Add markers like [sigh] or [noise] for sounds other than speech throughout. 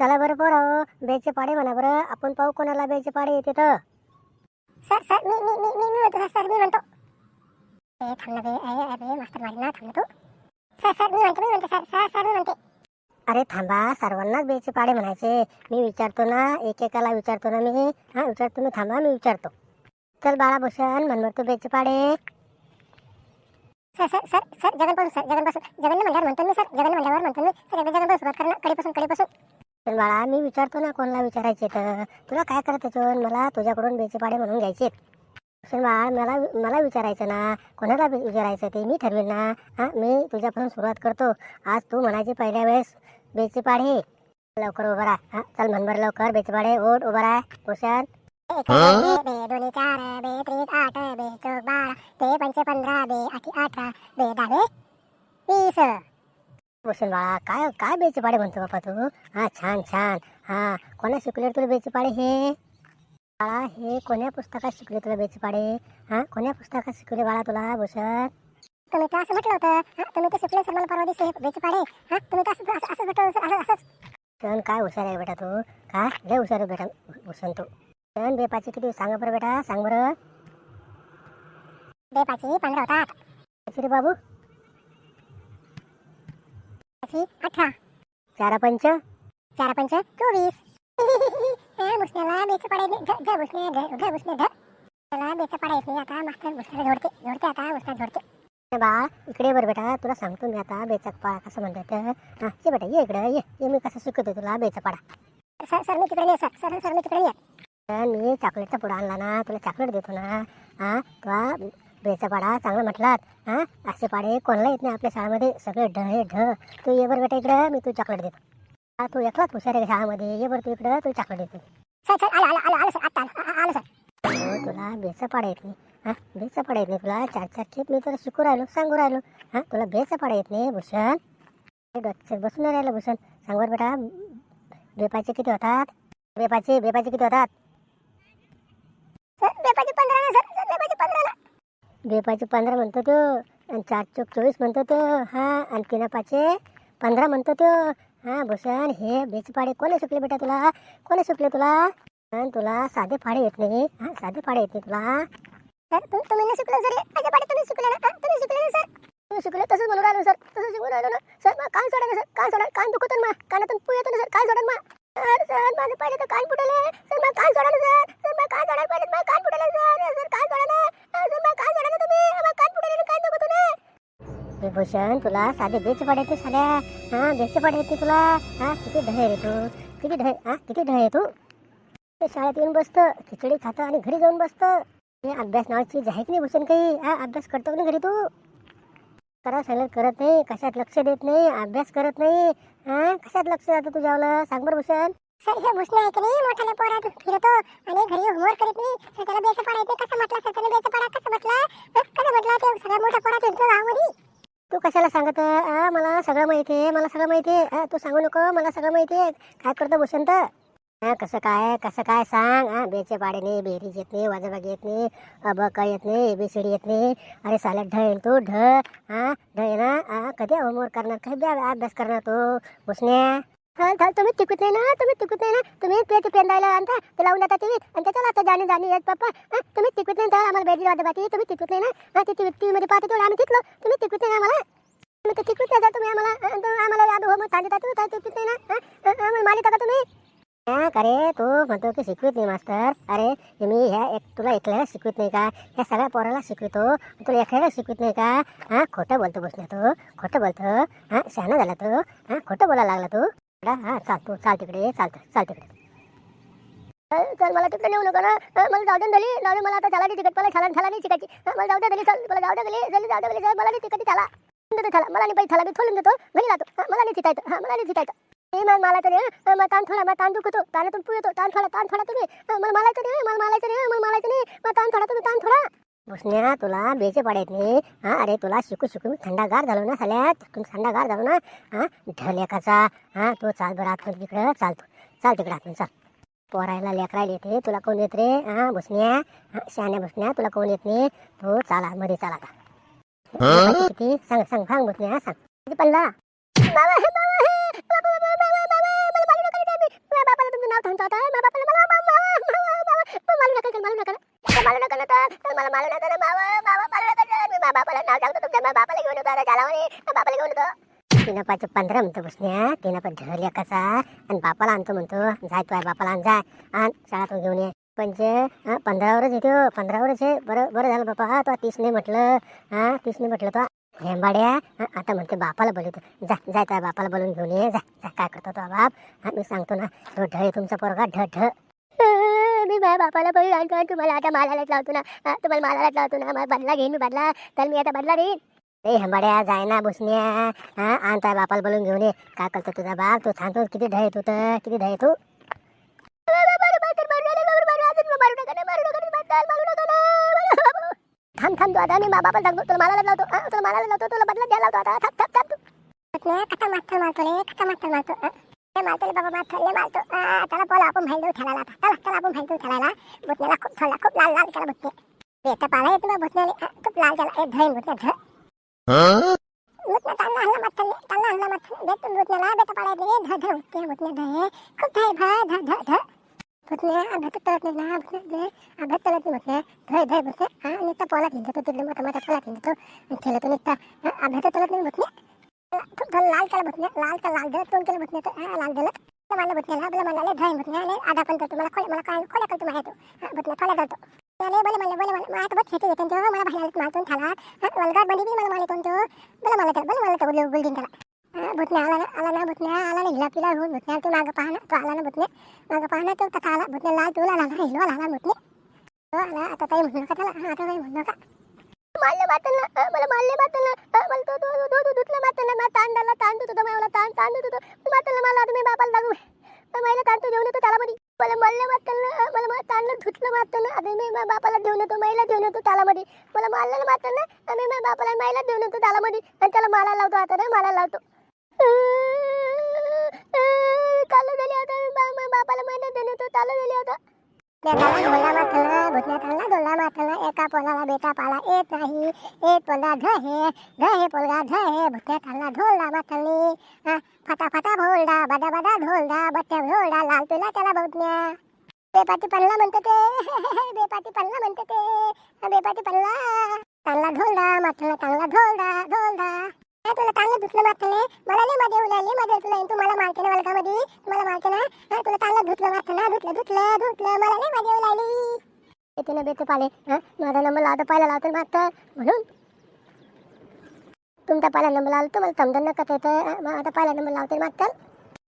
चला बरं पोरं. बेचे पाडे म्हणा बरं. आपण पाहू कोणाला बेचे पाडे येते तर. सर सर मी मी मी मी मी म्हणतो सर मी म्हणतो. ए थांब ना बे. ए अरे मास्तर मारी ना थांब ना तू. सर सर मी म्हणतो मी म्हणतो सर सर सर मी म्हणते. अरे थांबा सर्वांनाच बेचे पाडे म्हणायचे. मी विचारतो ना एकेकाला विचारतो ना मी. हा विचारतो मी थांबा मी विचारतो. चल बाळा भूषण म्हणणार तू बेचे पाडे. सर सर सर सर जगनपासून सर जगनपासून जगन म्हणल्यावर म्हणतो मी सर. जगन म्हणल्यावर म्हणतो मी. सर एकदा जगनपासून सुरुवात करा कडेपासून कडेपासून. चल बाळा मी विचारतो ना कोणाला विचारायचे तर. तुला काय करत त्याच्यावर मला तुझ्याकडून बेचे पाडे म्हणून घ्यायचे भूषण बाळ मला मला विचारायचं ना. कोणाला विचारायचं ते मी ठरवेल ना. हा मी तुझ्यापासून सुरुवात करतो. आज तू म्हणायची पहिल्या वेळेस बेचे पाडे लवकर उभा राहा. हा चल म्हण बरं लवकर. बेचे पाडे ओढ उभा राहा. एक बे बे दोन्ही चार बे त्रिक आठ बे चौक बारा बे पंच पंधरा बे आठी अठरा बे दहा बे वीस. भूषण बाळा काय काय बेचे पाडे म्हणतो बापा तू? हा छान छान. हा कोणा शिकले तुला बेचे पाडे हे? बाळा हे कोण्या पुस्तकात शिकले तुला बेचे पाडे हा कोण्या पुस्तकात शिकले बाळा तुला भूषण? तुम्ही तर असं म्हटलं होतं. हा तुम्ही तर शिकले सर मला परवा दिवशी बेचे पाडे हा तुम्ही तर असं असं- असं म्हटलं असं असंच. काय हुशार आहे बेटा तू? काय लय हुशार आहे बेटा भूषण तू. सण बेपाचे किती सांग बरं बेटा सांग बरं. बे पंधरा होतात. रे बाबू. पाची अठरा. चारा पंच चारा पंच चोवीस. [laughs] हा, भुसण्याला बेच पडा येत घर घ घ भुसणे घ भुसणे घ त्याला बेच पडा आता मास्तर भुसण्याला झोडते झोडते आता भुसण्या झोडते बा इकडे बरं बेटा. तुला सांगतो मी आता बेचा पाडा कसं म्हणतात हा ये बेटा ये इकडे ये. ये मी कसं शिकवतो तुला बेचा पाडा. सर सर मी तिकडे ये सर. सर सर मी तिकडे नाही तर मी चॉकलेटचा पुडा आणला ना. तुला चॉकलेट देतो ना. हा तुला बेचपाडा चांगलं म्हटलात हां? असे पाडे कोणाला येत नाही आपल्या शाळेमध्ये. सगळे ढ हे ढ. तू ये बरं बेटा इकडं मी तू चॉकलेट देतो. हा तू एकलाच हुशार आहे शाळेमध्ये? ये बरं तू इकडं तू चॉकलेट देतो. सर सर आलं आलं आलं सर आता आलं आलं सर. तुला बेचपाडा येत नाही. हा बेचपाडा येत नाही तुला. चार चार खेप मी तुला शिकू राहिलो सांगू राहिलो. हां तुला बेचपाडा येत नाही भूषण. बसून राहिलं भूषण. सांग बरं बेटा बेपाचे किती होतात? बेपाचे बेपाचे किती होतात सर बेपाची पंधरा ना सर सर बेपाची पंधरा ना बेपाचे पंधरा म्हणतो तो आणि चार चौक चोवीस म्हणतो तो हा आणि तीन पाचे पंधरा म्हणतो तो. हा भूषण हे बेचपाडे कोणी सुकले बेटा तुला? कोणी सुकले तुला? आणि तुला साधे फाडे येत नाही. हा साधे फाडे येत नाही तुला. तुम्ही नाही शिकलो सर माझ्या पाठी तुम्ही शिकले ना? तुम्ही शिकले ना सर? तुम्ही शिकले तसंच म्हणून राहिलो सर. तसं शिकून राहिलो ना. सर मग कान सोडा ना सर. कान सोडा कान दुखतो ना कानातून पू येतो ना सर. कान सोडा ना सर सर माझं पहिले तर कान फुटले सर मग कान सोडा ना सर. सर मग कान सोडायला पाहिजे मला कान फुटले सर. सर कान सोडा ना. सर कान सोडा ना तुम्ही. मग कान फुटले कान भूषण तुला साधे बेच पडायचे साध्या हा बेच पडायचे तुला. हा किती ढय रे तू. किती ढय हा किती ढय आहे तू. ते शाळेत येऊन बसतं खिचडी खातं आणि घरी जाऊन बसतं. हे अभ्यास नावाची चीज आहे की नाही भूषण काही? हा अभ्यास करतो की नाही घरी तू? करा सांगत करत नाही कशात लक्ष देत नाही अभ्यास करत नाही. हा? कशात लक्ष जातं तुझ्यावलं सांग बरं भूषण. सर हे भुसणे आहे की नाही? पोरात फिरतो आणि घरी होमवर्क करीत नाही. सर त्याला बेच पडा येते कसं म्हटलं? सर बेच पडा. कसं म्हटलं? कसं म्हटलं? ते सगळ्या मोठ्या पोरात फिरतो गावामध्ये. तू कशाला सांगत मला सगळं माहिती आहे मला सगळं माहिती आहे. तू सांगू नको मला सगळं माहिती आहे. काय करतो भूषण तर? हा कसं काय कसं काय सांग? हा बेचे पाडे नाही बेरीज येत नाही वाजबाग येत नाही अबक येत नाही एबीसीडी येत नाही. अरे साला ढ येईल तू ढ. हा ढ ना हा कधी होमवर्क करणार? कधी अभ्यास करणार तू? भूषण्या तुम्ही टिकत नाही ना? तुम्ही टिकत नाही ना? तुम्ही ते पेन द्यायला आणता ते लावून जाता टीव्ही आणि त्याच्याला आता जाणे जाणे येत पप्पा. हा, तुम्ही टिकत नाही तर आम्हाला बेडली बाकी. तुम्ही टिकत नाही ना? हा ते टीव्ही मध्ये पाहते तेवढं आम्ही टिकलो तुम्ही टिकत नाही आम्हाला. तुम्ही तर टिकत नाही तुम्ही आम्हाला. आम्हाला होमवर्क सांगितलं तुम्ही काय टिकत नाही ना? हा, आम्हाला मानिता का तुम्ही? हा अरे तू म्हणतो की शिकवित नाही मास्तर. अरे मी ह्या एक तुला एकल्याला शिकवित नाही का? ह्या सगळ्या पोराला शिकवितो. तुला एकल्याला शिकवित नाही का? हा खोटं बोलतो बसण्या तू. खोटं बोलतो. हा शहाणा झाला तू. हा खोटं बोलायला लागला तू. हा चाल तू चाल तिकडे चालतं चाल तिकडे. चल मला तिकडे नेऊ नका ना. मला जाऊ दे झाली जाऊ दे मला आता झाला तिकट मला झाला छाला नाही शिकायची. मला जाऊ दे झाली चल मला जाऊ दे गेली झाली जाऊ दे गेली मला नाही तिकट छाला देतो थाला मला नाही पाहिजे छाला मी खोलून देतो. घरी जातो मला नाही चितायचं हा मला नाही चितायचं मला तरी मग ताण थोडा मग ताण दुखतो ताणातून पू येतो ताण थोडा ताण थोडा तुम्ही. मला मालायचं नाही मला मालायचं नाही मला मालायचं नाही. मग ताण थोडा तुम्ही ताण थोडा. भुसण्या तुला बेचे पडायत नाही. हा अरे तुला शिकू शिकू मी थंडागार झालो ना साल्यात तू थंडागार झालो ना. हा ढलेकाचा हा तू चाल बरं आतमध्ये तिकडं. चालतो चाल तिकडे आतमध्ये चाल. पोरायला लेकरायला येते तुला कोण येत रे? हा भुसण्या. हा शहाण्या भुसण्या तुला कोण येत नाही? तू चाल आतमध्ये चाल आता. किती? सांग सांग सांग भुसण्या सांग. किती पडला? मला मा बापाला नाव सांगतो तुमच्या मा बापाला घेऊन येतो आता झाला म्हणे बापाला घेऊन येतो. तिनं पाच पंधरा म्हणतो बसण्या. तिनं पण ढल कसा आणि बापाला आणतो म्हणतो. जाय तो आहे बापाला आण जाय. आण शाळातून घेऊन ये. पंचे हा पंधरावरच येतो. पंधरावरच आहे बरं बरं झालं बापा. हा तो नाही म्हटलं. हा नाही म्हटलं तो. हेंबाड्या आता म्हणते बापाला बोलवतो. जा जाय त्या बापाला बोलून घेऊन ये जा जा काय करतो तो बाप? मी सांगतो ना तो ढ आहे तुमचा पोरगा ढ ढ. मी माझ्या बापाला बोलून आणतो तुम्हाला आता मालालाच लावतो ना. तुम्हाला मालालाच लावतो ना. मला बदला घेईन मी बदला. तर मी आता बदला देईन. ए हंबाड्या जाय ना बुसण्या हा आणताय बापाला बोलून घेऊन ये. काय करतो तुझा बाप? तू सांगतो किती ढ तू तर? किती ढ तू? थांब थांब तू आता मी मा बापाला सांगतो तुला मालाला लावतो हा, तुला मालाला लावतो तुला बदला द्यायला लावतो आता थांब थांब थांब तू पुतण्या कथा माथल मारतो रे कथा माथल मारतो अं? ले मारतो रे बाबा माथल ले मारतो आ, त्याला बोला आपण भाई देऊ ठेवायला आता चला त्याला आपण भाई देऊ ठेवायला बुटण्याला खूप थोडा खूप लाल लाल त्याला बुटणे बेटा पाला येतो ना बुटण्याले अं, खूप लाल त्याला ए धैन बुटण्या ध बुटण्या तांना हल्ला माथल तांना हल्ला माथल बेट बुटण्याला बेटा पाला येतो रे ध ध बुटण्या बुटण्या ध हे खूप धाय भा ध ध ध बुटण्या अभ्यास तळत नाही ना बुटण्या दे अभ्यास तळत नाही बुटण्या धय धय बुटण्या हा नुसता पोला घेऊन तो तिकडे मोठा मोठा पोला थिंडतो खेळतो तो नुसता अभ्यास तळत नाही बुटण्या लाल त्याला बसण्या लाल तर लाल दे तोंड केलं बसण्या तर लाल दिलं तर मला बसण्याला आपलं म्हणाले ढाई बसण्या आणि आधा पण करतो मला खोल्या मला काय खोल्या करतो माहिती बसण्या खोल्या करतो त्याने बोले मला बोले मला आता बस खेती घेतो तो मला भाई मारतून थाला वलगाट बंडी बी मला माले तो बोले मला तर मला तर बिल्डिंग त्याला भुतण्या आला ना आला ना भुतण्या आला ना हिला पिला होऊन भुतण्या तू मागं पाहा ना तो आला ना भुतण्या मागं पाहा ना तो तथा आला भुतण्या लाल तुला आला ना हिलवा आला भुतण्या तो आला आता काही म्हणू नका त्याला आता काही म्हणू नका. मारले मातलं अ, मला मारले मातलं अ, मला तो तो तो तो धुतलं मातलं मा ताण झाला ताण देत होता मला ताण ताण देत होतो मातलं मला तुम्ही बापाला लागू मला ताण तो घेऊन येतो त्याला मध्ये मला मारले मातलं मला मा- ताणलं धुतलं मातलं आता मी बापाला घेऊन येतो महिला देऊन येतो त्याला मध्ये मला मारलेलं मातलं आणि मी बापाला महिला देऊन येतो त्याला मध्ये आणि त्याला माला लावतो आता ना मला लावतो. चालू झाली होता. मी बापाला महिला देणे तो चालू झाली होता. त्याला माथला भुतण्यात आणला ढोला माथला एका पोलाला बेटा पाला येत नाही. एक पोला ध हे ध हे पोलगा ध हे भुतण्यात आणला ढोलडा माथलनी हा, फटा फटा भोलडा बदा बदा ढोलडा बट्ट्या ढोलडा लाल पेला त्याला भुतण्या बेपाती पल्ला म्हणते ते. [laughs] बेपाती पल्ला म्हणते ते. बेपाती पल्ला. चांगला ढोलडा माथला चांगला ढोलडा ढोलडा काय तुला चांगलं धुतलं माथले मला नाही मध्ये उलाली मध्ये तुला तू मला मारते ना वलकामध्ये मला मारते ना? हा, तुला चांगलं धुतलं माथलं धुतलं धुतलं धुतलं. मला नाही मध्ये उलाली येते ना बेते पाले. हा माझा नंबर लावतो पाहिला लावतो मागतं म्हणून. तुमचा पहिला नंबर लावला तुम्हाला समजा नका येतं आता पहिला नंबर लावते मागताल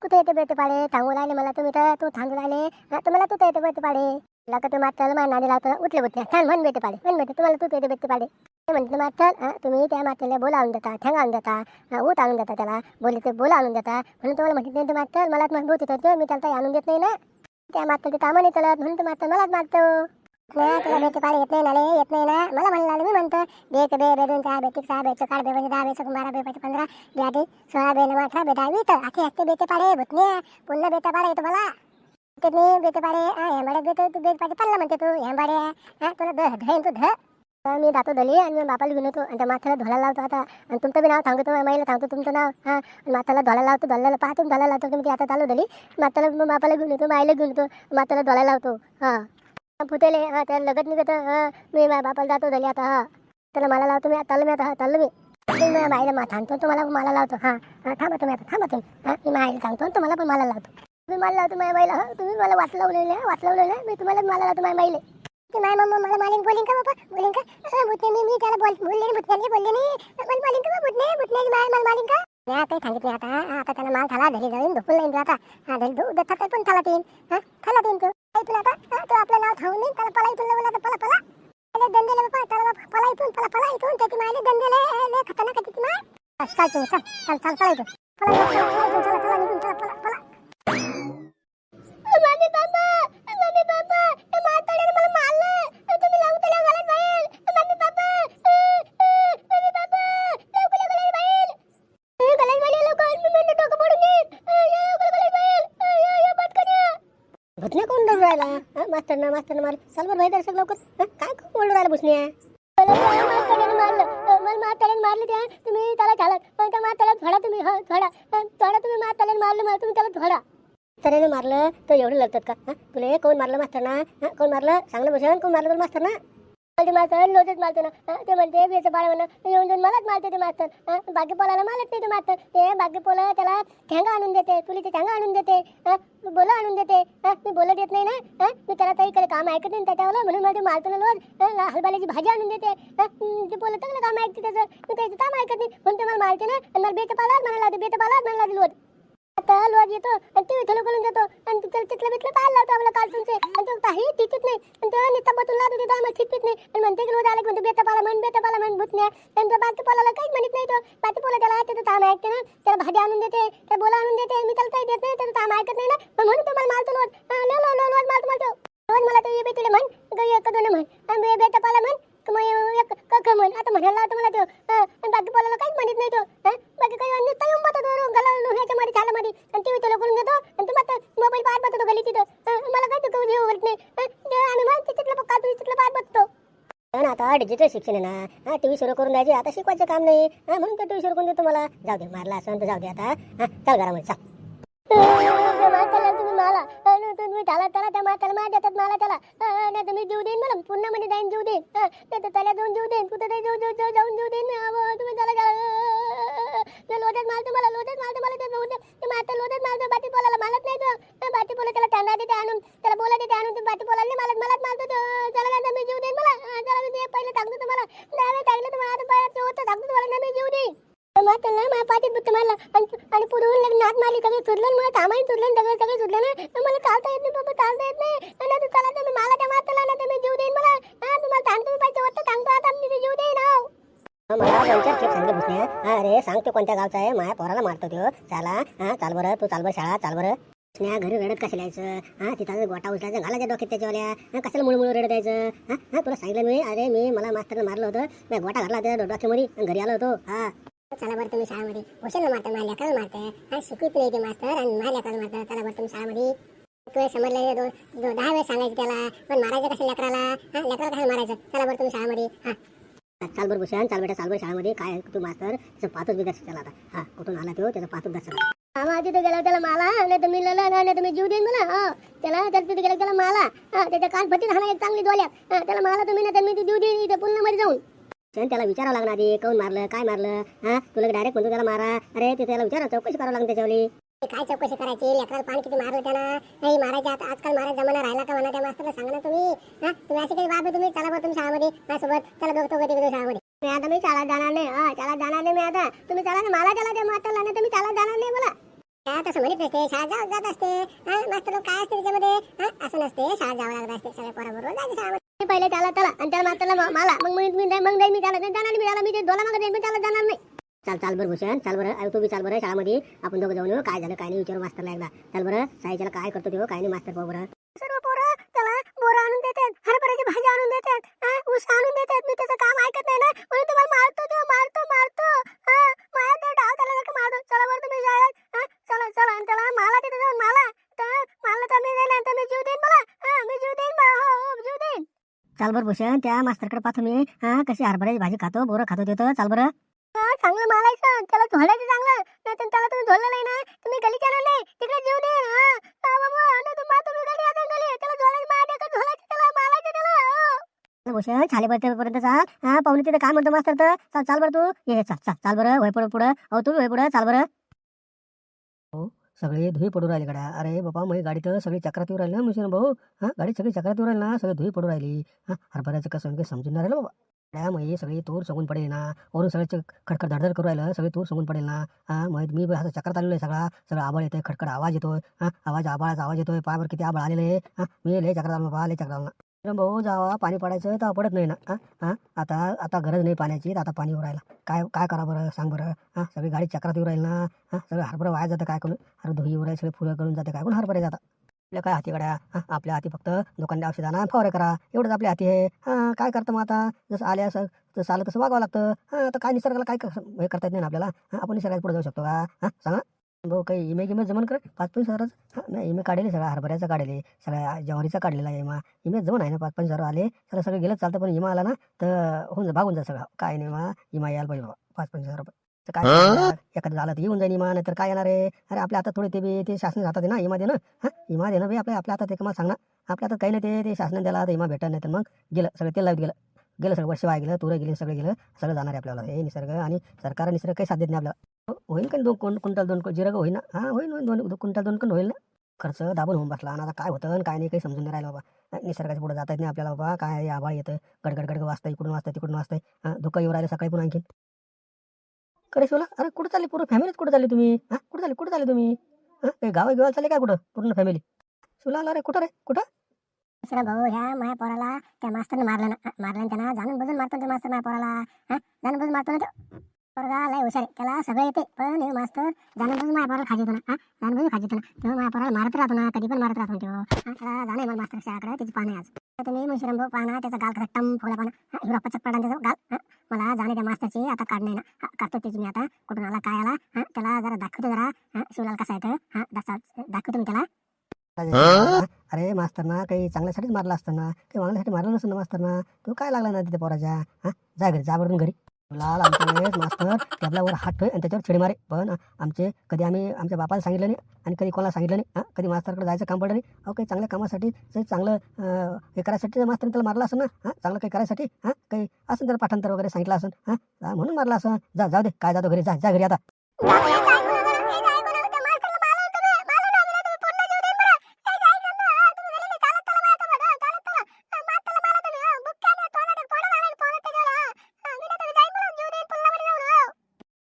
कुठे येते बेते पाडे थांबू राहिले मला तुम्ही तर. तू थांबू राहिले. तुम्हाला तू येते बेते पाडे लागा तू मागताल माझ्या नादी लावतो. उठले उठले. छान म्हण बेते पाडे म्हण बेते तुम्हाला तू येते बेते पाडे ते मात्र तुम्ही त्या मातेला बोला आणून देता ठेंगा आणून देता ऊत आणून देता त्याला बोलले ते बोला आणून देता. म्हणून तुम्हाला म्हटलं नाही मात्र मलाच मजबूत येतो मी त्याला काही आणून देत नाही ना. त्या मागताल ते कामं नाही चालत म्हणून तर मलाच मारतो. ना तुला बेटी पाळी येत नाही ना येत नाही ना. मला म्हणलं मी म्हणतो बेक बे बेदून सहा बेतिक सहा बेच काढ दहा बारा पंधरा ब्यादी सोळा बे नऊ अठरा बे तर असे असते बेते पाडे भुतणे पुन्हा बेता पाडे येतो मला ते मी बेते पाडे हा बेतो तू बेत पाडे पडला म्हणते तू हेंबाडे तुला ध तू ध मी जातो धली आणि मी बापाला घेऊन येतो. आणि त्या माथ्याला धोला लावतो आता. आणि तुमचं बी नाव सांगतो माईला सांगतो तुमचं नाव. हां. आणि माताला धोला लावतो धोल्याला पाहतो तुम्ही धोला लावतो तुम्ही आता चालू दली माताला मग बापाला घेऊन येतो माईला घेऊन येतो. माताला धोला लावतो. हां. फुटेले हां त्याला लगत निघत हां. मी माझ्या बापाला जातो दली आता हां. त्याला मला लावतो मी आता मी आता हा चाललो मी. माझ्या माईला मा सांगतो तुम्हाला मला लावतो हां. हां थांबा तुम्ही आता थांबा तुम्ही. हां मी माईला सांगतो आणि तुम्हाला पण मला लावतो. तुम्ही मला लावतो माझ्या माईला हां. तुम्ही मला वाच लावलेलं आहे लावलेलं आहे मी तुम्हाला मला लावतो माझ्या माईले. ते माय मम्मा मला मालिक बोलिंग का बाबा? बोलिंग का? भूतने मी मी त्याला बोल बोलले नाही भूतने बोलले नाही. मला बोलीन का भूतने? भूतने माय मला मालिक का? मी आता सांगितले आता. आता त्याला माल थाला धरी जाईन धुपून नाही तू आता. हा धरी धू दत्ता पण थाला तीन हा थाला तीन तू. काही तुला आता. तो तू आपलं नाव खाऊन नाही. त्याला पला इथून बोला पला पला त्याला दंदेले बाबा त्याला बाबा पला इथून. पला पला इथून. त्याची मायले दंदेले खतरनाक किती माय. चल तू चल. चल चल चल इथून. पला चला चला पला पला मम्मी पप्पा मम्मी पप्पा त्या म्हाताऱ्याने मला मारलं तुम्ही लवकर लवकर घालत बाहेर मम्मी पप्पा मम्मी पप्पा लवकर लवकर बाहेर गलास बाहेर लवकर मी म्हणतो डोकं पडून येईल लवकर गलास बाहेर पटकन या भुतने कोण डरू राहिला मास्तर ना मास्तर मारलं. चाल बरं भाई दर्शक लवकर. हं, काय कोण ओरडू राहिला भुसण्या. मला म्हाताऱ्याने मारलं. माताल्याने म्हाताऱ्याने मारलं त्या तुम्ही त्याला झाला त्या म्हाताऱ्याला थोडा तुम्ही हा थोडा थोडा तुम्ही म्हाताऱ्याने मारलं मला तुम्ही त्याला थोडा तऱ्याने मारलं तर एवढं लागतात का? हा तुला कोण मारलं मास्तर ना हा कोण मारलं? चांगलं भूषण कोण मारलं तर मास्तर ना ते मास्तर लोटच मारतो ना ते म्हणते बेचं बाळ म्हणलं येऊन जाऊन मलाच मारते ते मास्तर बाकी पोलाला मारत नाही ते मास्तर ते बाकी पोला त्याला ठेंगा आणून देते तुलीचे ठेंगा आणून देते बोलं आणून देते मी बोलत येत नाही ना मी त्याला काही इकडे काम ऐकत नाही त्याच्यावर म्हणून माझे मारतो ना रोज हलबाल्याची भाजी आणून देते ते बोलत चांगलं काम ऐकते त्याचं मी त्याचं काम ऐकत नाही. म्हणून ते मला मारते ना आणि मला बेचं पालाच म्हणायला लावते बेचं पालाच म्हणायला लागली रोज आता लोट येतो आणि ते विठ्ठल करून देतो. आणि तिथलं तिथलं बिथलं पाहायला लावतो आपल्या कार्टूनचे आणि तो काही टिकत नाही. आणि तो नित्ता बतून लावतो तिथं आम्हाला ठिकत नाही. आणि म्हणते की रोज आले की म्हणतो बेता पाला म्हण बेता पाला म्हण भूतण्या आणि तो बाकी पोलाला काहीच म्हणत नाही तो. बाकी पोला त्याला त्याचं काम ऐकते ना. त्याला भाजी आणून देते. त्या बोला आणून देते. मी त्याला काही देत नाही. त्याचं काम ऐकत नाही ना. म्हणून तो मला मारतो रोज. लो लो लो रोज मारतो मारतो. रोज मला तो ये बेटीला म्हण. ग एक दोन म्हण. आणि बेता पाला म्हण. क मग एक क म्हण. आता म्हणायला लावतो मला तो. आणि बाकी पोलाला काहीच म्हणत नाही तो. बाकी काही अन्य तरी उंबत होतो गला ह्याच्या मध्ये झाला मध्ये आणि टीव्ही तुला करून देतो आणि तू मात्र मोबाईल पाहत बसतो गली तिथं हा, मला काय तू जीव आवडत नाही हा, ते आम्ही मग तिथलं पक्का तू तिथलं पाहत बसतो म्हणजे डिजिटल शिक्षण आहे ना हा टी व्ही सुरू करून द्यायचे. आता शिकवायचं काम नाही. हा म्हणून तर टीव्ही सुरू करून देतो मला. जाऊ दे मारला असं तर जाऊ दे आता. हा चल घरामध्ये चल म्हाताला तुम्ही मला आणि तुम्ही त्याला त्याला त्या म्हाताला मार देतात मला त्याला नाही तुम्ही जीव देईन मला पुन्हा मध्ये जाईन जीव देईन नाही तर त्याला जाऊन जीव देईन कुठे जाऊन जीव जीव जाऊन जीव देईन मी अहो, तुम्ही त्याला त्याला ते लोटत मारतो मला लोटत मारतो मला ते लोटत ते मारतो लोटत मारतो बाटी बोलायला मारत नाही तो बाटी बोला त्याला टांगा देते आणून त्याला बोला देते आणून ते बाटी बोलायला नाही मारत मलाच मारतो तो त्याला काय मी जीव देईन मला हा, त्याला मी पहिले सांगतो तुम्हाला त्याला सांगितलं तुम्हाला आता पहिला होतं सांगतो तुम्हाला ना मी जीव देईन मारलं ना माझ्या पाठीत बुट्ट मारला आणि आणि पुढून लग्न नाक मारली सगळं सुटलं मला कामाही सुटलं सगळं सगळं सुटलं ना? मला चालता येत नाही बाबा चालता येत नाही. ना तू चला तुम्ही मला त्या मारतला ना तुम्ही जीव देईन मला. हा तुम्हाला सांगतो मी पाहिजे होतं सांगतो आता मी जीव देईन हो. मला पंचायत खेळ सांगितलं भुसण्या अरे सांगतो कोणत्या गावचा आहे? माझ्या पोराला मारतो तो. चला हा चाल बरं तू चाल बरं शाळा चाल बरं. स्नेहा घरी रडत कशाला यायचं? हा तिथं गोटा उचलायचं घालायच्या डोक्यात त्याच्यावाल्या. हा कशाला मुळमुळ रडत यायचं? हा हा तुला सांगितलं मी अरे मी मला मास्तरनं मारलं होतं. मी गोटा घातला त्या डोक्यामध्ये घरी आलो होतो. हा. चला बरं तुम्ही शाळेमध्ये हुशार मारता माझ्या लेकराला मारताय हा शिकवित नाही ते मास्तर आणि माझ्या लेकराला मारता चला बरं तुम्ही शाळेमध्ये तुला समजलं दोन दो- दहा वेळेस सांगायचं त्याला. पण मारायचं कसं लेकराला? हा लेकराला कसं मारायचं? चला बरं तुम्ही शाळेमध्ये हा. चाल बरं भूषण चाल बेटा चाल बरं शाळेमध्ये. काय तू मास्तर त्याचं पातच विदर्शन त्याला आता. हा कुठून आला तो? त्याचं पातच दर्शन आम्हा तिथे गेला त्याला माला. नाही तर मी लला नाही तर जीव देईन मला. हा त्याला तर तिथे गेला त्याला माला. हा त्याच्या कान फटीत हाणा एक चांगली डोल्या हा त्याला माला तुम्ही नाही तर मी ती जीव देईन इथे पुन्हा मध्ये जाऊन. पण त्याला विचारावं लागणार आधी कोण मारलं काय मारलं हा? तुला डायरेक्ट म्हणतो त्याला मारा. अरे ते त्याला विचारा चौकशी करावं लागणार त्याच्यावली. काय चौकशी करायची? लेकराला पाणी किती मारलं त्याला नाही मारायचं आता आजकाल मारायचा जमाना राहिला का म्हणा त्या मास्तरला सांगा ना तुम्ही. हा? तुम्ही असे काही बाब तुम्ही? चला बरं तुम्ही शाळेमध्ये माझ्यासोबत. चला बघतो कधी कधी शाळेमध्ये. मी आता मी शाळा जाणार नाही. हा शाळा जाणार नाही मी आता. तुम्ही चला ना मला त्याला त्या मास्तरला नाही तर मी शाळा जाणार नाही मला. काय तसं म्हणत नसते शाळा जात जात असते. हा मास्तर लोक काय असते त्याच्यामध्ये? हा असं नसते शाळा जावं लागत असते सगळ्या पोराबरोबर. जायचं शाळेमध्ये. पहिले त्याला त्याला आणि त्याला मास्तरला मा- मला. मग मी मी मग जाईल मी त्याला नाही जाणार मी त्याला मी ते मागत जाईल मी त्याला जाणार नाही. चाल चाल बरं भूषण चाल बरं. अरे तू बी चाल बरं शाळेमध्ये. आपण दोघं जाऊन काय झालं काय नाही विचारू मास्तरला एकदा. चाल बरं. साईच्याला काय करतो ते काय नाही मास्तर पाहू बरं. सर्व पोरं त्याला चाल बरं भूषण त्या मास्तरकडे पाहतो मी. हा कशी हरभऱ्याची भाजी खातो बोरं खातो देतो चाल बरं. चांगलं मारायचं त्याला झोलायचं चांगलं. नाही तर त्याला तुम्ही झोललं नाही ना? तुम्ही गली केलं नाही तिकडे जीव दे. हा. तुम्ही. भूषण छाले पर्यंत चाल. हा पाहुणे तिथे काय म्हणतो मास्तर तर? चाल चाल बरं तू. ये चाल चाल. चाल बरं वय पुढं पुढं. अहो तू वय पुढं. चाल बरं. सगळे धुई पडू राहिले गाड्या. अरे बाबा मग गाडी तर सगळी चक्रात येऊ राहिली ना मिशन भाऊ? हा गाडी सगळी चक्रात येऊ राहिली ना सगळी धुई पडू राहिली. हा हरभऱ्याचं कसं काही समजून राहिलं बाबा. गड्या मग सगळी तूर सगून पडेल ना. वरून सगळे खडखड धडधड करू राहिलं सगळी तूर सगून पडेल ना. हा मग मी असं चक्रात आलेलो आहे सगळा. सगळा आबाळ येतोय खडखड आवाज येतोय. हा आवाज आबाळाचा आवाज येतोय. पायावर किती आबाळ आलेले आहे. हा मी लय चक्रात आलो बाबा लय चक्रात आलो. ना भाऊ जावा पाणी पडायचं तर पडत नाही ना. हा? हा? आता आता गरज नाही पाण्याची तर आता पाणी उरायला राहिला. काय काय करा बरं? सांग बरं. हा? सगळी गाडी चक्रात येऊ राहील ना. हा? सगळं हरभरं वाया जातं काय करून? हर धुई येऊ सगळे फुलं करून जाते काय करून हरभरे जातात आपल्या काय हाती गड्या? आपल्या हाती फक्त दुकानला औषध आणा फवारे करा. एवढंच आपल्या हाती आहे. हा? काय करतं मग आता? जसं आल्या असं जसं आलं तसं वागावं लागतं. हा? आता काय निसर्गाला काय हे करता येत नाही ना आपल्याला? हा? आपण निसर्गात पुढे जाऊ शकतो का? हा? सांगा. भाऊ काही इमे गिमे जमन कर पाच पंच हजाराचं हा नाही इमे काढले सगळा हरभऱ्याचा काढले सगळ्या ज्वारीचा काढलेला आहे इमा. इमे जमन आहे ना पाच पंच हजार आले सगळं सगळं गेलं चालतं पण इमा आला ना तर होऊन जा भागून जा सगळं. काय नाही मा इमा यायला पाहिजे बाबा पाच पंच हजार रुपये तर काय? एखादं झालं तर येऊन जाईन इमा नाहीतर काय येणार आहे? अरे आपल्या आता थोडे ते बी ते शासन हातात आहे ना इमा देणं. हा इमा देणं बी आपल्या आपल्या हातात आहे का मला सांग ना. आपल्या हातात काही नाही ते ते शासनाने द्याला तर इमा भेटत नाही तर मग गेलं सगळं तेल लावत गेलं. गेलं सगळं वर्ष वाया गेलं तुरं गेली सगळं गेलं सगळं जाणार आहे आपल्याला. हे निसर्ग आणि सरकार निसर्ग काही साथ देत नाही आपल्याला. होईल का दोन कोण क्विंटल दोन जिरग का होईना हा होईल होईल दोन दोन क्विंटल दोन पण होईल ना. खर्च दाबून होऊन बसला. आणि आता काय होतं आणि काय नाही काही समजून नाही राहिलं बाबा. निसर्गाच्या पुढे जाता येत नाही आपल्याला बाबा. काय आभाळ येतं. गडगड गडगड वाचतं इकडून वाचतं तिकडून वाजतं हा धुकं येऊ राहिलं सकाळी पण आणखीन. करे शिवला अरे कुठं चालली? पूर्ण फॅमिलीच कुठं चालली तुम्ही? हा कुठं चालली? कुठं चालली तुम्ही? हा काही गावा गावाला चालले काय कुठं? पूर्ण फॅमिली. शिवला आला रे कुठं रे? कुठं? दुसरा भाऊ ह्या माझ्या पोराला त्या मास्तरने मारलं ना. मारलं ना जाणून बजून मारतो त्या मास्तर माझ्या पोराला. हा जाणून बजून मारतो ना पोरगा लय हुशार आहे. त्याला सगळं येते. पण हे मास्तर जाणून बुजून माझ्या पोराला खाजी येतो ना? हा? जाणून बुजून खाजी येतो ना? तो माझ्या पोराला मारत राहतो ना. कधी पण मारत राहतो ना तो. त्याला जाणे मला मास्तर शाळाकडे. त्याची पाहणे आज. तुम्ही मुशिरम भाऊ पाहना त्याचा गाल कसा टम फुला पाहना हा, हिरोपा पचक त्याचा गाल. हा, मला जाणे त्या मास्तरची. आता काढणे ना. हा, काढतो त्याची मी आता. कुठून आला काय आला? हा, त्याला जरा दाखवतो जरा. हा, शिवलाल कसा येतं हा दासा दाखवतो मी त्याला. अरे मास्तर ना काही चांगल्यासाठीच मारला असताना. काही वागण्यासाठी मारलं नसतं ना मास्तर ना तू काय लागला ना तिथे पोराच्या? हा? जा घरी. जा बरं घरी. लाल आमच्या वेळेस मास्तर टेबलावर हात ठेव आणि त्याच्यावर छेडी मारे. पण आमचे कधी आम्ही आमच्या बापाला सांगितलं नाही आणि कधी कोणाला सांगितलं नाही. हां? कधी मास्तरकडे जायचं काम पडलं नाही. अहो काही चांगल्या कामासाठी चांगलं हे करायसाठी मास्तरने त्याला मारला असं ना हां? चांगलं काही करायसाठी हां? काही असं त्याला पाठांतर वगैरे सांगितलं असं हां? हा, म्हणून मारला असं जा जाऊ दे. काय जातो घरी? जा जा घरी आता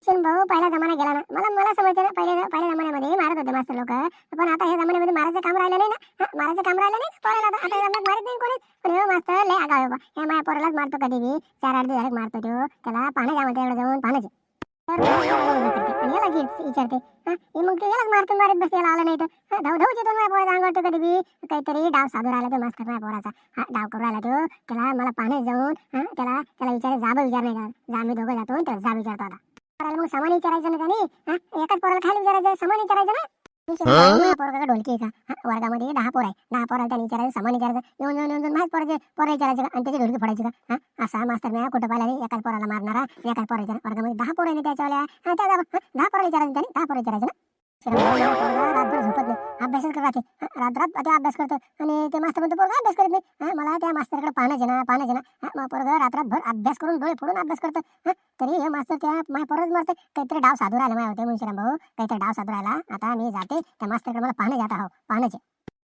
भाऊ पहिला जमाना गेला ना मला मला समजते ना पहिले पहिल्या जमान्यामध्ये मारत होते मास्तर लोक पण आता ह्या जमान्यामध्ये मारायचं काम राहिलं नाही ना हा, मारायचं काम राहिलं नाही पोराला आता आता जमान्यात मारत नाही कोणी पण ह्यो मास्तर लय आगाव आहे बा ह्या माझ्या पोरालाच मारतो कधी बी चार आठ दिवस झाले मारतो तो त्याला पाहणे जा म्हणते एवढं जाऊन पाहण्याचे तर मग एवढं करते. आणि याला जी विचारते हा हे मग ते यालाच मारतो मारत बस याला आलं नाही तर हा, धाव धाव येतो माझ्या पोराचा अंगावर कधी बी काहीतरी डाव साधू राहिला तो मास्तर माझ्या पोराचा हा डाव करू राहिला तो त्याला मला पाहणे जाऊन हा त्याला त्याला विचारे जाबं विचार नाही का जा मी दोघं जातो आणि त्याला जा विचारतो आता पोराला मग सामान विचारायचं ना त्याने हा एकाच पोराला खाली विचारायचं सामान विचारायचं ना पोरं का ढोलकी आहे का? हा, वर्गामध्ये दहा पोर आहे. दहा पोराला त्याने विचारायचं सामान विचारायचं. येऊन येऊन येऊन माझ्या पोराचे पोरं विचारायचं का? आणि त्याची ढोलकी फोडायची का? हा असा मास्तर मी कुठं पाहिला नाही, एकाच पोराला मारणारा एकाच पोरा विचार. वर्गामध्ये दहा पोरं आहे त्याच्यावाल्या? हा त्या दहा हा, दहा पोरं विचारायचं त्याने? दहा पोरं विचारायचं ना? रातभर झोपत नाही. अभ्यासच करत राहते. रात रात ते अभ्यास करतो. आणि ते मास्तर म्हणतो पोरगा अभ्यास करत नाही. मला त्या मास्तरकडे पाहण्याचे ना पाहण्याचे ना. मग पोरगा रात रातभर अभ्यास करून डोळे फोडून अभ्यास करतो. हा, तरी हे मास्तर त्या माझ्या पोरच मारते काहीतरी डाव साधू राहिला माझ्या होते मुंशीराम भाऊ. काहीतरी डाव साधू राहिला. आता मी जाते. त्या मास्तरकडे मला पाहणे जात आहो. पाहण्याचे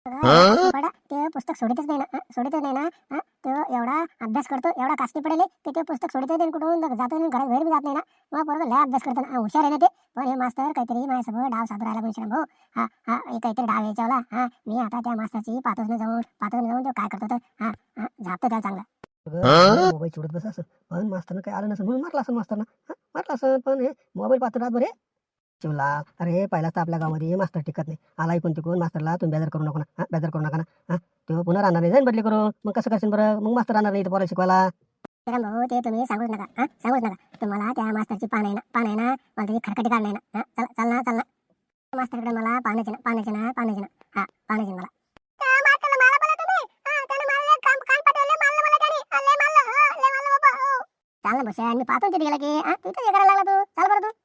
पडा ते पुस्तक सोडितच नाही ना हा, सोडितच नाही ना तो एवढा अभ्यास करतो एवढा कास्ती पडेल की ते पुस्तक सोडितच नाही कुठून जातो नाही घरात बाहेर बी जात नाही ना. मग पोरगा लय अभ्यास करतो ना. हुशार आहे ना ते. पण हे मास्तर काहीतरी माझ्यासोबत डाव साधू राहिला मुंशीराम भाऊ. हा हा हे काहीतरी डाव यायच्यावला हा मी आता त्या मास्तरची पातच न जाऊन पातच न जाऊन तो काय करतो तर हा हा झापतो त्याला चांगला. मोबाईल चिडत बस असं पण मास्तरनं काही आलं नसेल म्हणून मारला असं मास्तरनं? हा, मारला असं पण हे मोबाईल पाहतो रात बरे शिवला अरे पहिला तर आपल्या गावामध्ये मास्तर टिकत नाही. आला ऐकून तिकून मास्तरला तुम्ही बेजार करू नको ना. हा, बेजार करू नका ना. हा तेव्हा पुन्हा राहणार नाही. जाईन बदली करू मग कसं करशील बरं? मग मास्तर राहणार नाही इथं पोराला शिकवायला. तर भाऊ ते तुम्ही सांगूच नका. हा सांगूच नका. तुम्हाला त्या मास्तरची पान आहे ना पान आहे ना मला त्याची खरकटी काढ नाही ना. हा चल चल ना चल ना. मास्तरकडे मला पाण्याचे ना पाण्याचे ना पाण्याचे ना. हा पाण्याचे मला. चाल ना बसा. मी पाहतो तिथे गेला की हा तू इथं हे करायला लागला तू. चाल बरं तू.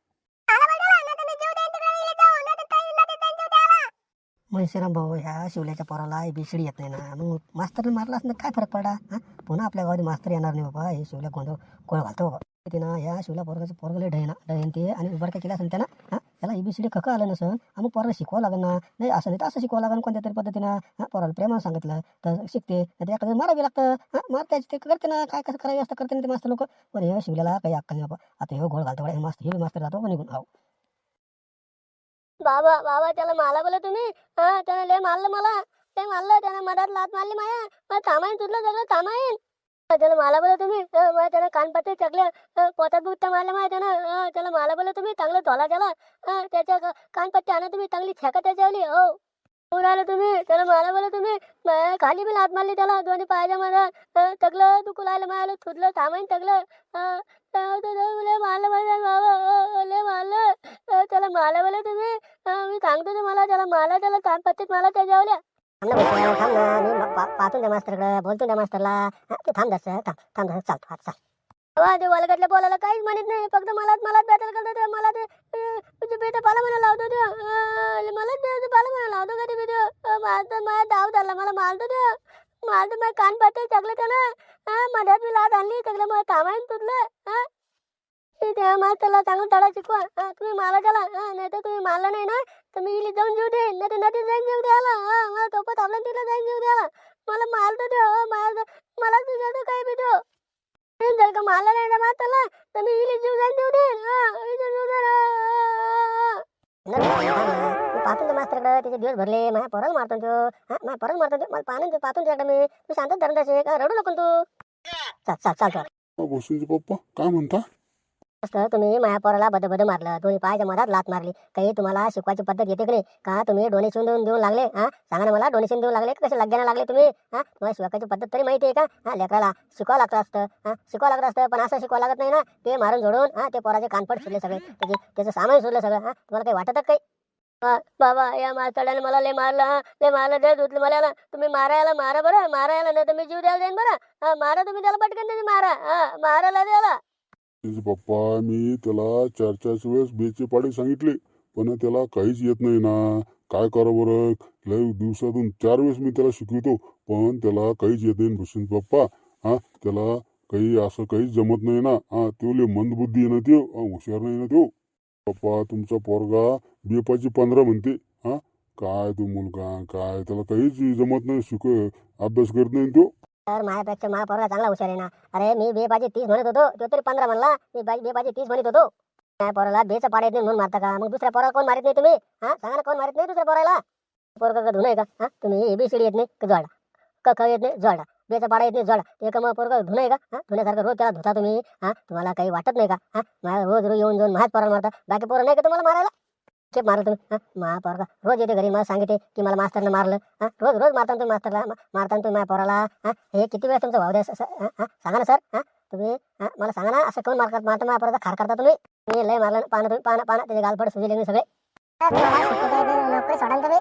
मनशिराम भाऊ ह्या शिवल्याच्या पोराला बिसडी येत नाही ना. मग मास्तरने मारला असं काय फरक पडला? हा? पुन्हा आपल्या गावात मास्तर येणार नाही बाबा. हे शिवल्या गोंधळ गोळ घालतो बाबा. ते ना ह्या शिवल्या पोरगाचं पोरगले ढयना ढयन ते आणि उभार काय केला असेल त्यानं. हा? त्याला डी खकं आलं नसन मग पोराला शिकवावं लागेल ना. नाही असं नाही तर असं शिकवावं लागेल कोणत्या तरी पद्धतीनं. हा पोराला प्रेमानं सांगितलं तर शिकते. एखादं मारावी लागतं. हा मार त्याची ते करते ना. काय कसं करावी व्यवस्था करते ना ते मास्तर लोक. पण हे शिवल्याला काही अक्कल नाही बाबा. आता हे गोळ घालतो हे मास्तर हे मास्तर जातो निघून. आहो. बाबा बाबा त्याला माला बोला तुम्ही? हा त्यानं लय मारलं मला. लय मारलं त्यानं मधात लात मारली माया. मला थांबाईन तुझलं सगळं थांबाईन. त्याला मला बोला तुम्ही? मला त्यानं कानपट्टे चकल्या हा, पोटात बुट्टा मारल्या माया त्यानं. त्याला मारला बोला तुम्ही? चांगलं धोला त्याला. त्याच्या कानपत्ते कानपट्टी आणा तुम्ही चांगली छेका त्याच्यावली. हो. कोण आलं तुम्ही? त्याला मारा बोला तुम्ही. माया खाली बी लात मारली त्याला. दोन्ही पायाच्या मध्ये तगलं दुखू लागलं मायाला थुरलं थांबाईन तगलं. हा, लय मारलं माझ्या बाबा. लय मारलं. त्याला मारा बोला तुम्ही. मी सांगतो तुम्हाला त्याला माला त्याला कान पत्तीत मला त्याच्यावल्या. थांब ना थांब ना. मी पा- पाहतो त्या मास्तरकडे बोलतो त्या मास्तरला. हा, ते थांब दस थांब थांब दस चालतो हा चाल. वा ते वलगटल्या बोलायला काहीच म्हणत नाही. फक्त मलाच मलाच बेताल करतो ते मला ते अं, तुझे बेत पाला म्हणा लावतो ते मला मलाच पाला म्हणा लावतो का ते बेत? माझं माझा धाव झाला मला मारतो ते मारतो माझं कान पाते टाकलं त्यानं. हा माझ्यात मी लाद आणली. सगळं मला काम तुटलं. हा हे त्या मला त्याला चांगलं तडा शिकवा. तुम्ही मारा त्याला. हां नाही तर तुम्ही मारला नाही ना तर मी इली जाऊन जीव देईन. नाही तर नदीत जाईन जीव द्यायला. हां मला तोपत आपल्या तिला जाईन जीव द्यायला. मला मारतो ते. मला मला तुझ्या काही भेटो जर का मारला नाही ना माताला तर मी इली जीव जाईन जीव देईन पाहतो मास्तरकडे त्याचे दिवस भरले माझ्या पोराला मारतो तो हा माझ्या पोराला मारतो तो. मला पाहून पाहतो त्याकडे मी तू शांतच धरण का रडू नको तू चाल चाल चाल भोसनचे पप्पा काय म्हणता असतं तुम्ही माझ्या पोराला बद बद मारलं. दोन्ही पायाच्या मधात लात मारली. काही तुम्हाला शिकवायची पद्धत येते की नाही? का तुम्ही डोनेशन देऊन देऊन लागले? हा? सांगा ना मला डोनेशन देऊन लागले? कसे लाग्याला लागले तुम्ही? हा? तुम्हाला शिकवायची पद्धत तरी माहिती आहे का? हा लेकराला शिकवा लागतं असतं. हा शिकवा लागत असतं पण असं शिकवावं लागत नाही ना? ते मारून जोडून हा ते पोराचे कानपट सुटले सगळे. त्याचे त्याचं सामान सुटलं सगळं. हा तुम्हाला काही वाटतच काही? बाबा या मास्तराने मला लय मारलं हा. लय मारलं दे धुतलं मला याला. तुम्ही मारायला मारा बरं. मारायला नाही तर मी जीव द्यायला जाईन बरं. हा मारा तुम्ही त्याला पटकन तुम्ही मारा. हा मारायला द्याला त्याचे पप्पा मी त्याला चार चार वेळेस बेचे पाडे सांगितले पण त्याला काहीच येत नाही ना. काय करा बरं? लय दिवसातून चार वेळेस मी त्याला शिकवितो पण त्याला काहीच येत नाही भूषण पप्पा. हा त्याला काही असं काहीच जमत नाही ना. हा तो लय मंदबुद्धी आहे ना त्यो. हुशार नाही ना त्यो. पप्पा तुमचा पोरगा बेपाची पंधरा म्हणते. हा काय तो मुलगा काय? त्याला काहीच जमत नाही शिक अभ्यास करत नाही तो. तर माझ्यापेक्षा माझा पोरगा चांगला हुशार आहे ना. अरे मी बे बाजी तीस म्हणत होतो तो तरी पंधरा म्हणला. मी बाजी बे बाजी तीस म्हणत होतो. माझ्या पोराला बेचं पाड येत नाही म्हणून मारता का? मग दुसऱ्या पोराला कोण मारत नाही तुम्ही? हा? सांगा ना कोण मारत नाही दुसऱ्या पोराला? पोरगा का धुणं आहे का? हा? तुम्ही एबीसीडी येत नाही का जोडा क ख येत नाही? जोडा बेचा पाडा येत नाही जोडा ते का मग पोरगा धुणं आहे का? हा? धुण्यासारखं रोज त्याला धुता तुम्ही. हा? तुम्हाला काही वाटत नाही का? हा? माझ्या रोज रोज येऊन जाऊन माझ्याच पोराला मारता. बाकी पोरं नाही का तुम्हाला मारायला? खेप मारलं तुम्ही हा? मा पोरगा. रोज येते घरी मला सांगितले की मला मास्तरनं मारलं रोज रोज मारता तुम्ही मास्तरला मारताना मारता तुम्ही माझ्या पोराला हा? हे किती वेळा तुमचा भाऊ द्या हा, सांगा ना सर हा? तुम्ही मला सांगा ना असं कोण मारतात मारता माझ्या पोराचा खार करता तुम्ही? मी लय मारलं पानं तुम्ही पानं पानं त्याचे गालपड सुजले मी सगळे तर तुम्ही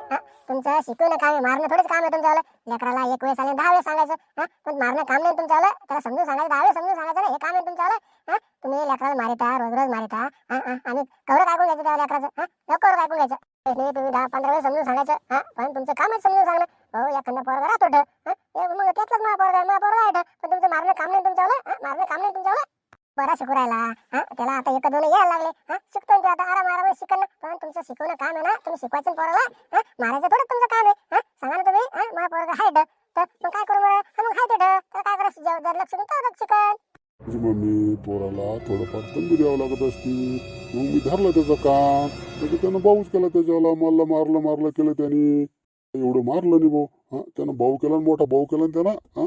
तुमचं शिकवणं काम आहे मारणं थोडंच काम आहे तुमच्यावालं लेकराला एक वेळेस आले दहा वेळेस सांगायचं हा? पण मारणं काम नाही तुमच्यावालं त्याला समजून सांगायचं दहा वेळेस समजून सांगायचं ना हे काम आहे तुमच्यावालं हा? तुम्ही लेकराला मारिता रोज रोज मारिता हा, हा, आणि कवर ऐकून घ्यायचं त्या लेकराचं हा? लवकर ऐकून घ्यायचं. नाही तुम्ही दहा पंधरा वेळेस समजून सांगायचं हा? पण तुमचं काम आहे समजून सांगणं. भाऊ एखादा पोरगा राहतो मग त्यातलाच माझा पोरगा माझा पोरगा आहे पण तुमचं मारणं काम नाही तुमच्यावालं मारणं काम नाही तुमच्यावालं बरा शिकू राहिला हा त्याला आता एक दोन यायला लागले. हा शिकतो ना तो आता आराम आराम शिकल ना पण तुमचं शिकवणं काम आहे ना तुम्ही शिकवायचं ना पोराला. हा मारायचं थोडं तुमचं काम आहे. हा सांगा ना तुम्ही. हा माझा पोरगा हाय ड. तर मग काय करू बरं? हा मग हाय ते ड. तर काय करायचं? जर लक्ष देऊन तेवढंच शिकन. तुझी मम्मी पोराला थोडंफार तंबी द्यावं लागत असती. मग मी धरलं त्याचं काम. तर त्यानं भाऊच केला त्याच्याला मला मारलं मारलं केलं त्याने. एवढं मारलं नाही भाऊ. हा त्यानं भाऊ केला मोठा भाऊ केला त्यानं हा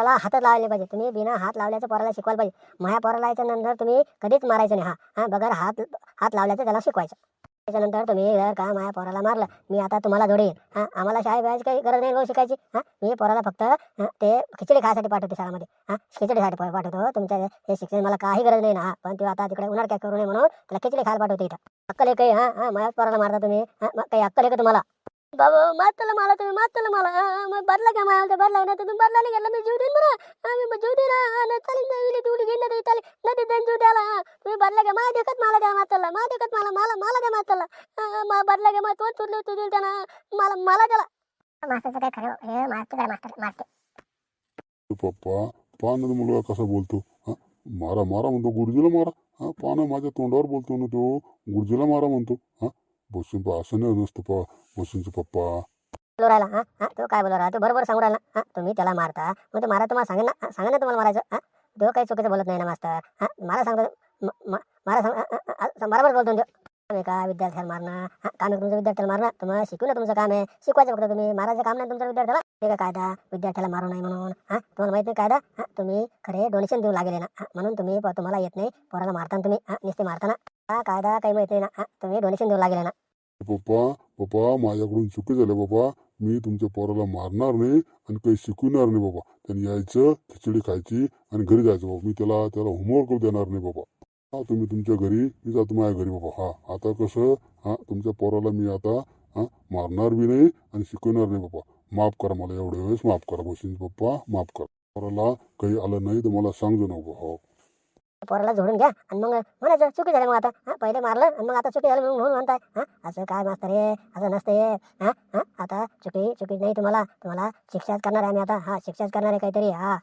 त्याला हातात लावले पाहिजे. तुम्ही बिना हात लावल्याचं पोराला शिकवायला पाहिजे. माया पोराला याच्यानंतर तुम्ही कधीच मारायचं नाही. हा हा बगर हात हात लावल्याचं त्याला शिकवायचं. त्याच्यानंतर तुम्ही जर का माझ्या पोराला मारलं मी आता तुम्हाला जोडेन. हा आम्हाला शाळेत जायची काही गरज नाही भाऊ शिकायची? हा मी पोराला फक्त ते खिचडी खायसाठी पाठवते शाळेमध्ये. हा खिचडीसाठी पाठवतो. तुमच्या हे शिक्षण मला काही गरज नाही ना. हा पण ते आता तिकडे उन्हाळ काय करू नये म्हणून त्याला खिचडी खायला पाठवते इथं. अक्कल एक काही? हा हा माझ्या पोराला मारता तुम्ही. हा काही अक्कल आहे का तुम्हाला? बाबा मारतलं मला तुम्ही मारतलं मला. मग बदला घ्या मला बदला नाही तर तुम्ही बदला नाही गेला. मी जीव देईन बरं आम्ही मी जीव देईन. नाही चालेल नाही विली तुली घेईन नाही चालेल. नाही देईन जीव द्याला तुम्ही बदला का माझ्या देखत मला द्या मातला माझ्या देखत मला मला मला द्या मातला मा बदला का मग तो तुरले तू दिल त्यांना मला मला त्याला मास्तरचं काय खरं हे मारते मास्तर पप्पा पहा मुलगा कसा बोलतो? हा? मारा मारा म्हणतो गुरुजीला मारा. हा पहा माझ्या तोंडावर बोलतो ना तो गुरुजीला मारा म्हणतो. हा? बसून पा असं नाही नसतं पा बसूनचं पप्पा. बोलू राहिला हा? हा? तो काय बोलू राहिला? तो बरोबर सांगू राहिला हा? तुम्ही त्याला मारता. मग तो मारा तुम्हाला सांगेन ना? हा, सांगा ना तुम्हाला मारायचं हा? तो काही चुकीचं बोलत नाही ना मास्तर. हा? मला सांगतो म- म- मला सांग हा, हा, हा, बरोबर बोलतो ना तो. काम आहे का विद्यार्थ्याला मारणं हा? काम आहे तुमचं विद्यार्थ्याला मारणं तुम्हाला शिकवणं तुमचं काम आहे. शिकवायचं फक्त तुम्ही. मारायचं काम नाही तुमच्या विद्यार्थ्याला. ते का कायदा? विद्यार्थ्याला मारू नाही म्हणून. हा? तुम्हाला माहीत नाही कायदा? हा? तुम्ही खरे डोनेशन देऊ लागले ना. हा, म्हणून तुम्ही प- तुम्हाला येत नाही. पोराला मारताना तुम्ही हा? नुसते मारताना. हा कायदा काही माहिती नाही ना. हा? तुम्ही डोनेशन देऊ लागले ना. पप्पा पप्पा माझ्याकडून चुकी झालं बाबा. मी तुमच्या पोराला मारणार नाही आणि काही शिकवणार नाही बाबा. त्याने यायचं खिचडी खायची आणि घरी जायचं बाबा. मी त्याला त्याला होमवर्क देणार नाही बाबा. हा तुम्ही तुमच्या घरी मी जातो माझ्या घरी बाबा. हा आता कसं हा तुमच्या पोराला मी आता हा मारणार बी नाही आणि शिकवणार नाही बाबा. माफ करा मला एवढ्या वेळेस माफ करा बसून पप्पा माफ करा. पोराला काही आलं नाही तर मला सांगतो ना बाबा हो. पोराला झोडून घ्या आणि मग म्हणायचं चुकी झाली मग आता. हा पहिले मारलं आणि मग आता चुकी झालं म्हणून म्हणून म्हणताय. हा असं काय मास्तर रे असं नसते हा हा आता चुकी चुकी नाही तुम्हाला. तुम्हाला शिक्षाच करणार आहे आम्ही आता. हा शिक्षाच करणार आहे काहीतरी. हा.